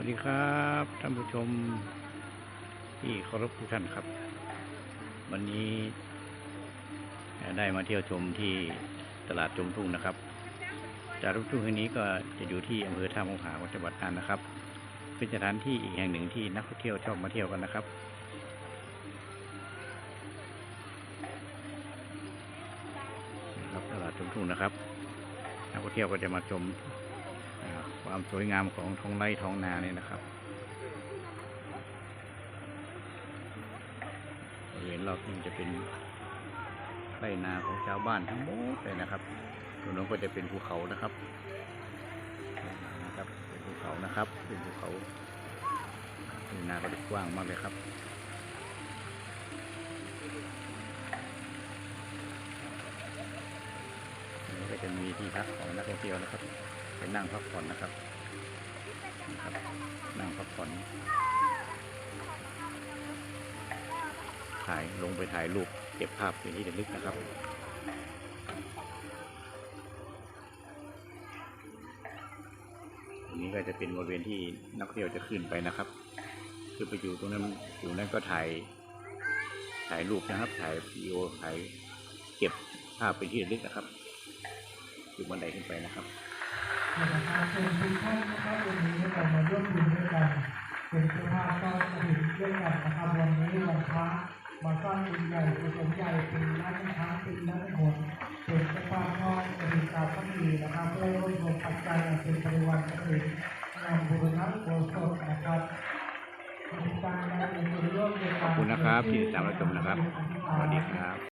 วัสดีครับท่านผู้ชมที่เคารพทุกท่านครับ วันนี้ได้มาเที่ยวชมที่ตลาดจมทุ่งนะครับตลาดจมทุ่งแห่งนี้ก็จะอยู่ที่อำเภอท่ามงหาจังหวัดน่านนะครับ เป็นสถานที่อีกแห่งหนึ่งที่นักท่องเที่ยวชอบมาเที่ยวกันนะครับครับตลาดจมทุ่งนะครับ นักท่องเที่ยวก็จะมาชม ความสวยงามของท้องไร่ท้องนาเนี่ยนะครับบริเวณรอบนี้จะเป็นไร่นาของชาวบ้านทั้งหมดเลยนะครับตรงนั้นก็จะเป็นภูเขานะครับนะครับ เป็นภูเขานะครับ เป็นภูเขาไรนาก็กว้างมากเลยครับนี่ก็จะมีที่พักของนักท่องเที่ยวนะครับ ไปนั่งพักผ่อนนะครับนะครับ นั่งพักผ่อนถ่ายลงไปถ่ายรูปเก็บภาพเป็นที่ระลึกนะครับอันนี้ก็จะเป็นบริเวณที่นักเที่ยวจะขึ้นไปนะครับคือไปอยู่ตรงนั้นอยู่นั้นก็ถ่ายถ่ายรูปนะครับ ถ่ายวิดีโอถ่ายเก็บภาพเป็นที่ระลึกนะครับอยู่บันไดขึ้นไปนะครับ นะครับเชิญทุกท่านนะครับวันนี้เรามาร่วมบุญด้วยกันเป็นเจ้าภาพสร้างสถิตด้วยกันนะครับวันนี้วันพระมาสร้างบุญใหญ่กุศลใหญ่เป็นร้านค้าเป็นร้านหนเป็นเจ้าภาพทอดสถิตตามพระมีนะครับเพื่อร่วมรวมปัจจัยเป็นบริวารสถิตนบุรณะโบสถนะครับเป็นการได้เป็นส่วนร่วมในขอบคุณนะครับที่ติดตามรับชมนะครับ สวัสดีครับ